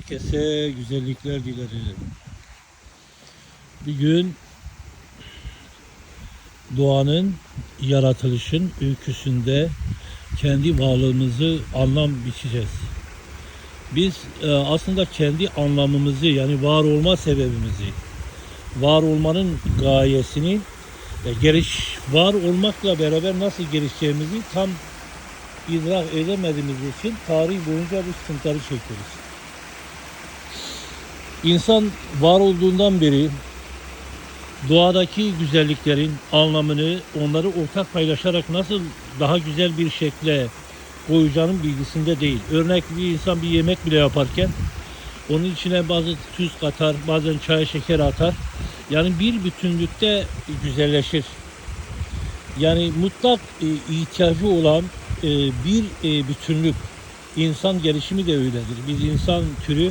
Herkese güzellikler dilerim. Bir gün doğanın, yaratılışın öyküsünde kendi varlığımızı anlam biçeceğiz. Biz e, aslında kendi anlamımızı yani var olma sebebimizi, var olmanın gayesini e, geliş var olmakla beraber nasıl gelişeceğimizi tam idrak edemediğimiz için tarih boyunca bu sıkıntıları çekiyoruz. İnsan var olduğundan beri doğadaki güzelliklerin anlamını onları ortak paylaşarak nasıl daha güzel bir şekle koyacağının bilgisinde değil. Örnek bir insan bir yemek bile yaparken onun içine bazı tuz katar, bazen çay şeker atar. Yani bir bütünlükte güzelleşir. Yani mutlak e, ihtiyacı olan e, bir e, bütünlük. İnsan gelişimi de öyledir. Biz insan türü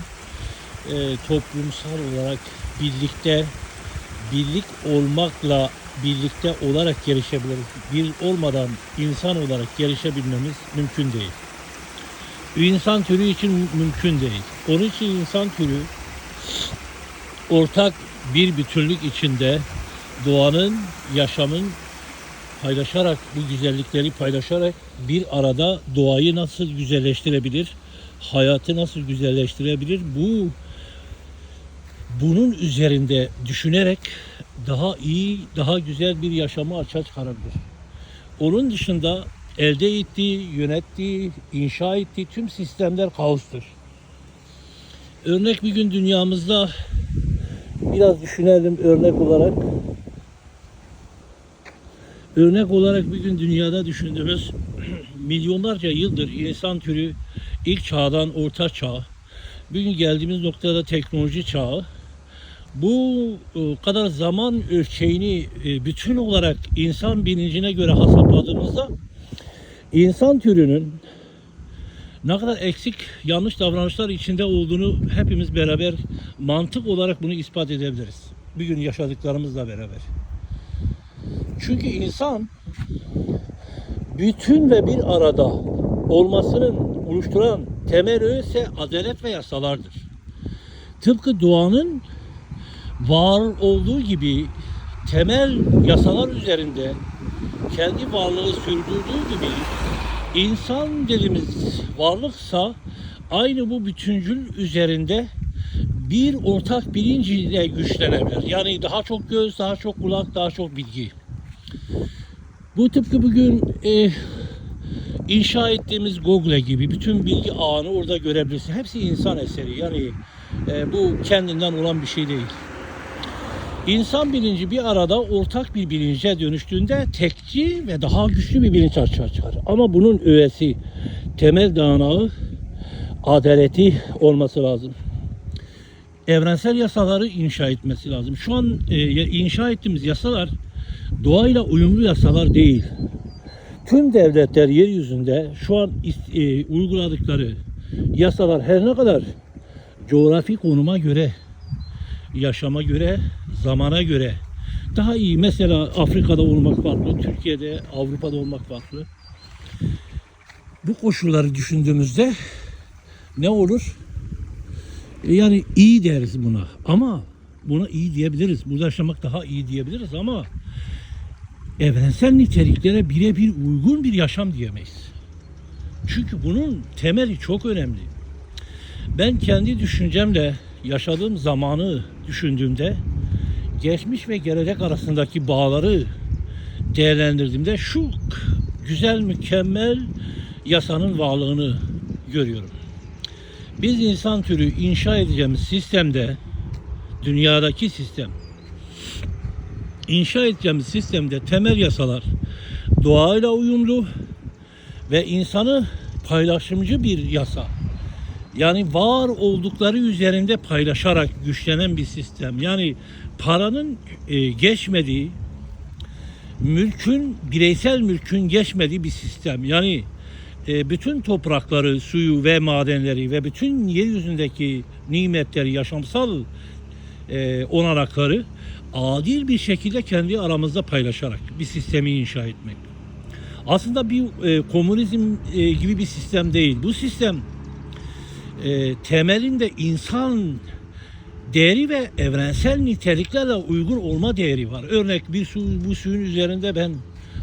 e, toplumsal olarak birlikte birlik olmakla birlikte olarak gelişebiliriz. Bir olmadan insan olarak gelişebilmemiz mümkün değil. İnsan türü için mü- mümkün değil. Onun için insan türü ortak bir bütünlük içinde doğanın, yaşamın paylaşarak, bu güzellikleri paylaşarak bir arada doğayı nasıl güzelleştirebilir, hayatı nasıl güzelleştirebilir bu bunun üzerinde düşünerek daha iyi, daha güzel bir yaşamı açığa çıkarabilir. Onun dışında elde ettiği, yönettiği, inşa ettiği tüm sistemler kaostur. Örnek bir gün dünyamızda biraz düşünelim örnek olarak. Örnek olarak bir gün dünyada düşündüğümüz milyonlarca yıldır insan türü ilk çağdan orta çağ, bugün geldiğimiz noktada teknoloji çağı, bu e, kadar zaman ölçeğini e, bütün olarak insan bilincine göre hesapladığımızda insan türünün ne kadar eksik yanlış davranışlar içinde olduğunu hepimiz beraber mantık olarak bunu ispat edebiliriz. Bir gün yaşadıklarımızla beraber. Çünkü insan bütün ve bir arada olmasının oluşturan temel öğe ise adalet ve yasalardır. Tıpkı doğanın var olduğu gibi temel yasalar üzerinde kendi varlığı sürdürdüğü gibi insan dediğimiz varlıksa aynı bu bütüncül üzerinde bir ortak bilinç ile güçlenebilir. Yani daha çok göz, daha çok kulak, daha çok bilgi. Bu tıpkı bugün e, inşa ettiğimiz Google gibi bütün bilgi ağını orada görebilirsin. Hepsi insan eseri. Yani e, bu kendinden olan bir şey değil. İnsan bilinci bir arada ortak bir bilince dönüştüğünde tekçi ve daha güçlü bir bilinç açığa çıkar. Ama bunun öğesi, temel dayanağı adaleti olması lazım. Evrensel yasaları inşa etmesi lazım. Şu an e, inşa ettiğimiz yasalar doğayla uyumlu yasalar değil. Tüm devletler yeryüzünde şu an e, uyguladıkları yasalar her ne kadar coğrafi konuma göre yaşama göre, zamana göre daha iyi. Mesela Afrika'da olmak farklı, Türkiye'de, Avrupa'da olmak farklı. Bu koşulları düşündüğümüzde ne olur? E Yani iyi deriz buna ama buna iyi diyebiliriz. Burada yaşamak daha iyi diyebiliriz ama evrensel niteliklere birebir uygun bir yaşam diyemeyiz. Çünkü bunun temeli çok önemli. Ben kendi düşüncemle yaşadığım zamanı düşündüğümde geçmiş ve gelecek arasındaki bağları değerlendirdiğimde şu güzel mükemmel yasanın varlığını görüyorum. Biz insan türü inşa edeceğimiz sistemde dünyadaki sistem inşa edeceğimiz sistemde temel yasalar doğayla uyumlu ve insanı paylaşımcı bir yasa. Yani var oldukları üzerinde paylaşarak güçlenen bir sistem. Yani paranın e, geçmediği, mülkün, bireysel mülkün geçmediği bir sistem. Yani e, bütün toprakları, suyu ve madenleri ve bütün yeryüzündeki nimetleri, yaşamsal e, olanakları adil bir şekilde kendi aramızda paylaşarak bir sistemi inşa etmek. Aslında bir e, komünizm e, gibi bir sistem değil. Bu sistem e, temelinde insan değeri ve evrensel niteliklerle uygun olma değeri var. Örnek bir su, bu suyun üzerinde ben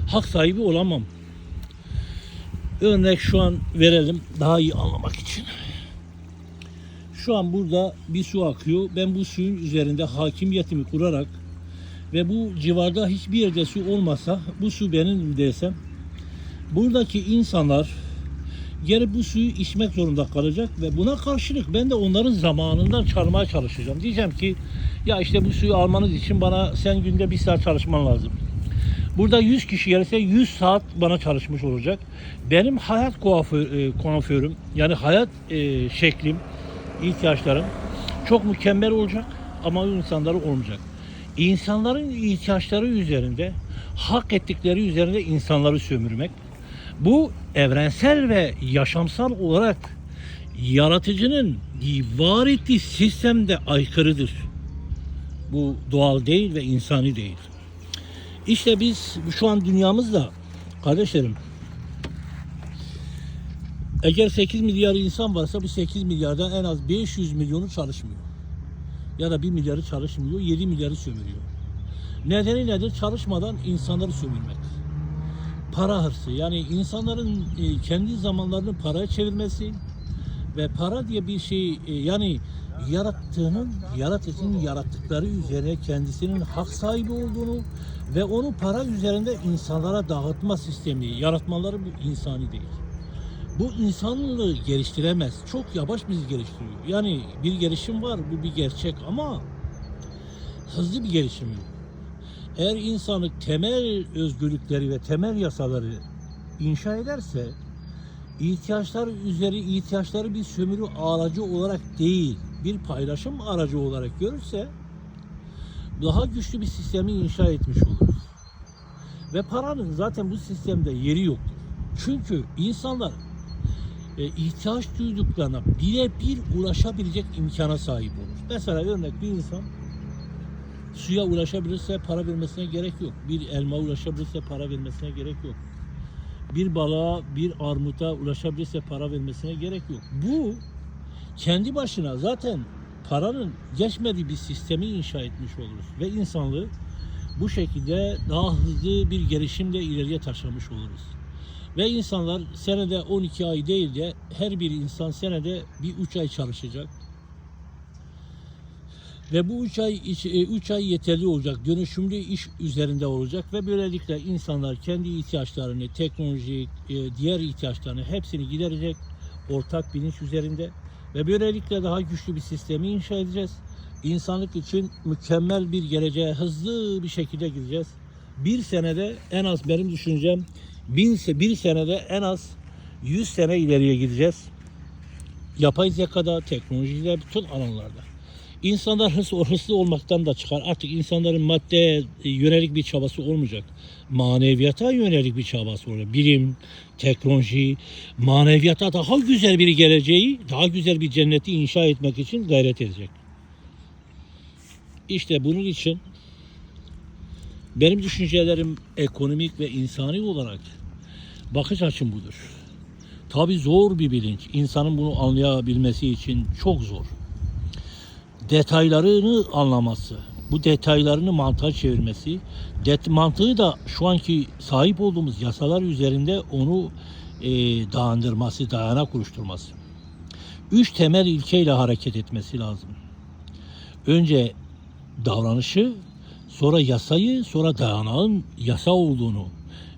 hak sahibi olamam. Örnek şu an verelim daha iyi anlamak için. Şu an burada bir su akıyor. Ben bu suyun üzerinde hakimiyetimi kurarak ve bu civarda hiçbir yerde su olmasa bu su benim desem buradaki insanlar gelip bu suyu içmek zorunda kalacak ve buna karşılık ben de onların zamanından çalmaya çalışacağım. Diyeceğim ki ya işte bu suyu almanız için bana sen günde bir saat çalışman lazım. Burada 100 kişi gelirse 100 saat bana çalışmış olacak. Benim hayat kuaför, e, kuaförüm yani hayat e, şeklim, ihtiyaçlarım çok mükemmel olacak ama insanları olmayacak. İnsanların ihtiyaçları üzerinde, hak ettikleri üzerinde insanları sömürmek. Bu evrensel ve yaşamsal olarak yaratıcının var ettiği sistemde aykırıdır. Bu doğal değil ve insani değil. İşte biz şu an dünyamızda kardeşlerim eğer 8 milyar insan varsa bu 8 milyardan en az 500 milyonu çalışmıyor. Ya da 1 milyarı çalışmıyor, 7 milyarı sömürüyor. Nedeni nedir? Çalışmadan insanları sömürmek. Para hırsı yani insanların e, kendi zamanlarını paraya çevirmesi ve para diye bir şey yani yarattığının, yaratıcının yarattıkları üzerine kendisinin hak sahibi olduğunu ve onu para üzerinde insanlara dağıtma sistemi, yaratmaları bu insani değil. Bu insanlığı geliştiremez. Çok yavaş bizi geliştiriyor. Yani bir gelişim var, bu bir gerçek ama hızlı bir gelişim yok. Eğer insanlık temel özgürlükleri ve temel yasaları inşa ederse ihtiyaçlar üzeri ihtiyaçları bir sömürü aracı olarak değil, bir paylaşım aracı olarak görürse daha güçlü bir sistemi inşa etmiş oluruz. Ve paranın zaten bu sistemde yeri yoktur. Çünkü insanlar e, ihtiyaç duyduklarına birebir ulaşabilecek imkana sahip olur. Mesela örnek bir insan suya ulaşabilirse para vermesine gerek yok. Bir elma ulaşabilirse para vermesine gerek yok. Bir balığa, bir armuta ulaşabilirse para vermesine gerek yok. Bu kendi başına zaten paranın geçmediği bir sistemi inşa etmiş oluruz. Ve insanlığı bu şekilde daha hızlı bir gelişimle ileriye taşımış oluruz. Ve insanlar senede 12 ay değil de her bir insan senede bir 3 ay çalışacak. Ve bu 3 ay 3 ay yeterli olacak. Dönüşümlü iş üzerinde olacak ve böylelikle insanlar kendi ihtiyaçlarını, teknolojik, e, diğer ihtiyaçlarını hepsini giderecek ortak bilinç üzerinde ve böylelikle daha güçlü bir sistemi inşa edeceğiz. İnsanlık için mükemmel bir geleceğe hızlı bir şekilde gideceğiz. Bir senede en az benim düşüncem bin, bir senede en az 100 sene ileriye gideceğiz. Yapay zekada, teknolojide, bütün alanlarda. İnsanlar hırslı, hırslı olmaktan da çıkar. Artık insanların maddeye yönelik bir çabası olmayacak. Maneviyata yönelik bir çabası olacak. Bilim, teknoloji, maneviyata daha güzel bir geleceği, daha güzel bir cenneti inşa etmek için gayret edecek. İşte bunun için benim düşüncelerim ekonomik ve insani olarak bakış açım budur. Tabi zor bir bilinç. İnsanın bunu anlayabilmesi için çok zor. Detaylarını anlaması, bu detaylarını mantığa çevirmesi, det mantığı da şu anki sahip olduğumuz yasalar üzerinde onu e, dayandırması, dayanak oluşturması. Üç temel ilkeyle hareket etmesi lazım. Önce davranışı, sonra yasayı, sonra dayanağın yasa olduğunu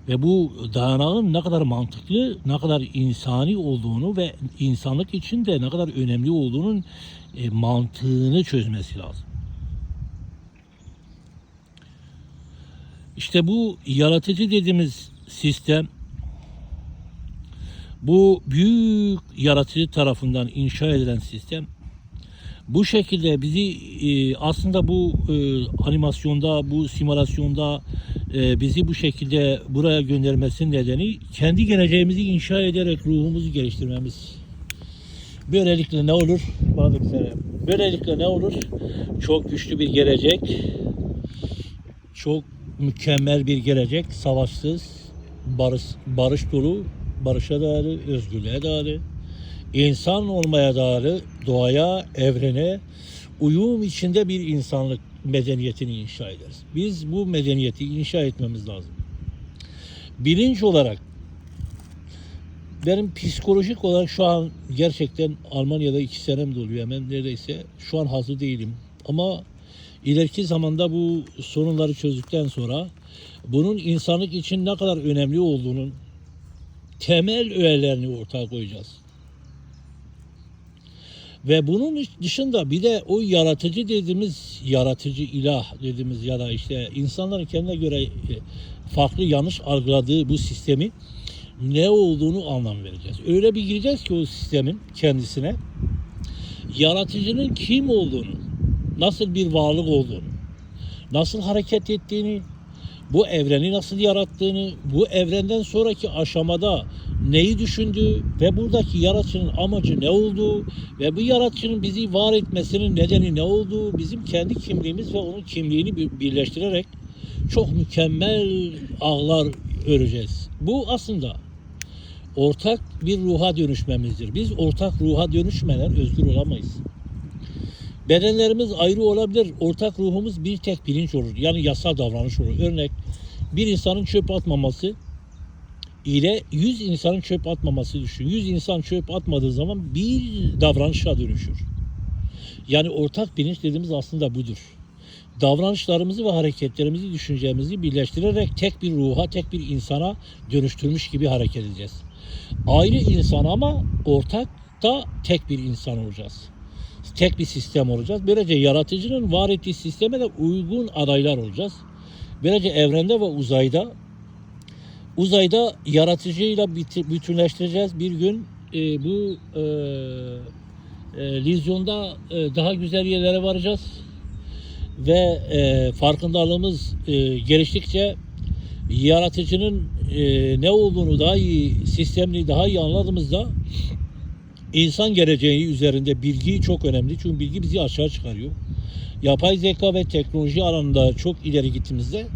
ve bu dayanağın ne kadar mantıklı, ne kadar insani olduğunu ve insanlık için de ne kadar önemli olduğunun e, mantığını çözmesi lazım. İşte bu yaratıcı dediğimiz sistem bu büyük yaratıcı tarafından inşa edilen sistem bu şekilde bizi e, aslında bu e, animasyonda, bu simülasyonda e, bizi bu şekilde buraya göndermesinin nedeni kendi geleceğimizi inşa ederek ruhumuzu geliştirmemiz. Böylelikle ne olur? Böylelikle ne olur? Çok güçlü bir gelecek, çok mükemmel bir gelecek, savaşsız, barış, barış dolu, barışa dayalı, özgürlüğe dayalı, insan olmaya dair doğaya, evrene uyum içinde bir insanlık medeniyetini inşa ederiz. Biz bu medeniyeti inşa etmemiz lazım. Bilinç olarak benim psikolojik olarak şu an gerçekten Almanya'da iki senem doluyor hemen neredeyse. Şu an hazır değilim. Ama ileriki zamanda bu sorunları çözdükten sonra bunun insanlık için ne kadar önemli olduğunun temel öğelerini ortaya koyacağız. Ve bunun dışında bir de o yaratıcı dediğimiz yaratıcı ilah dediğimiz ya da işte insanların kendine göre e, farklı yanlış algıladığı bu sistemi ne olduğunu anlam vereceğiz. Öyle bir gireceğiz ki o sistemin kendisine yaratıcının kim olduğunu, nasıl bir varlık olduğunu, nasıl hareket ettiğini, bu evreni nasıl yarattığını, bu evrenden sonraki aşamada neyi düşündüğü ve buradaki yaratıcının amacı ne olduğu ve bu yaratıcının bizi var etmesinin nedeni ne olduğu, bizim kendi kimliğimiz ve onun kimliğini bir- birleştirerek çok mükemmel ağlar öreceğiz. Bu aslında ortak bir ruha dönüşmemizdir. Biz ortak ruha dönüşmeden özgür olamayız. Bedenlerimiz ayrı olabilir. Ortak ruhumuz bir tek bilinç olur. Yani yasal davranış olur. Örnek bir insanın çöp atmaması ile 100 insanın çöp atmaması düşün. 100 insan çöp atmadığı zaman bir davranışa dönüşür. Yani ortak bilinç dediğimiz aslında budur. Davranışlarımızı ve hareketlerimizi, düşüncemizi birleştirerek tek bir ruha, tek bir insana dönüştürmüş gibi hareket edeceğiz. Ayrı insan ama ortak da tek bir insan olacağız. Tek bir sistem olacağız. Böylece yaratıcının var ettiği sisteme de uygun adaylar olacağız. Böylece evrende ve uzayda uzayda yaratıcıyla bütünleştireceğiz. Bir gün e, bu e, e, lizyonda e, daha güzel yerlere varacağız. Ve e, farkındalığımız e, geliştikçe yaratıcının e, ne olduğunu daha iyi, sistemini daha iyi anladığımızda insan geleceği üzerinde bilgi çok önemli. Çünkü bilgi bizi aşağı çıkarıyor. Yapay zeka ve teknoloji alanında çok ileri gittiğimizde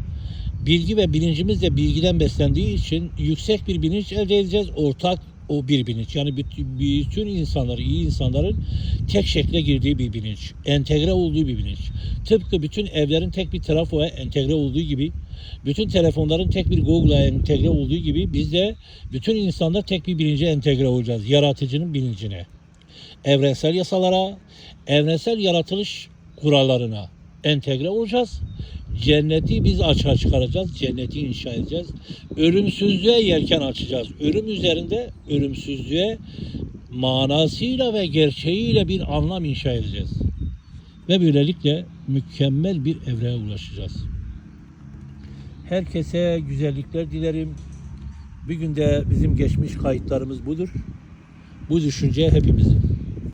bilgi ve bilincimiz de bilgiden beslendiği için yüksek bir bilinç elde edeceğiz. Ortak o bir bilinç. Yani bütün, insanlar, iyi insanların tek şekle girdiği bir bilinç. Entegre olduğu bir bilinç. Tıpkı bütün evlerin tek bir trafoya entegre olduğu gibi, bütün telefonların tek bir Google'a entegre olduğu gibi biz de bütün insanlar tek bir bilince entegre olacağız. Yaratıcının bilincine. Evrensel yasalara, evrensel yaratılış kurallarına entegre olacağız. Cenneti biz açığa çıkaracağız. Cenneti inşa edeceğiz. Ölümsüzlüğe yelken açacağız. Ölüm üzerinde ölümsüzlüğe manasıyla ve gerçeğiyle bir anlam inşa edeceğiz. Ve böylelikle mükemmel bir evreye ulaşacağız. Herkese güzellikler dilerim. Bir günde bizim geçmiş kayıtlarımız budur. Bu düşünce hepimizin.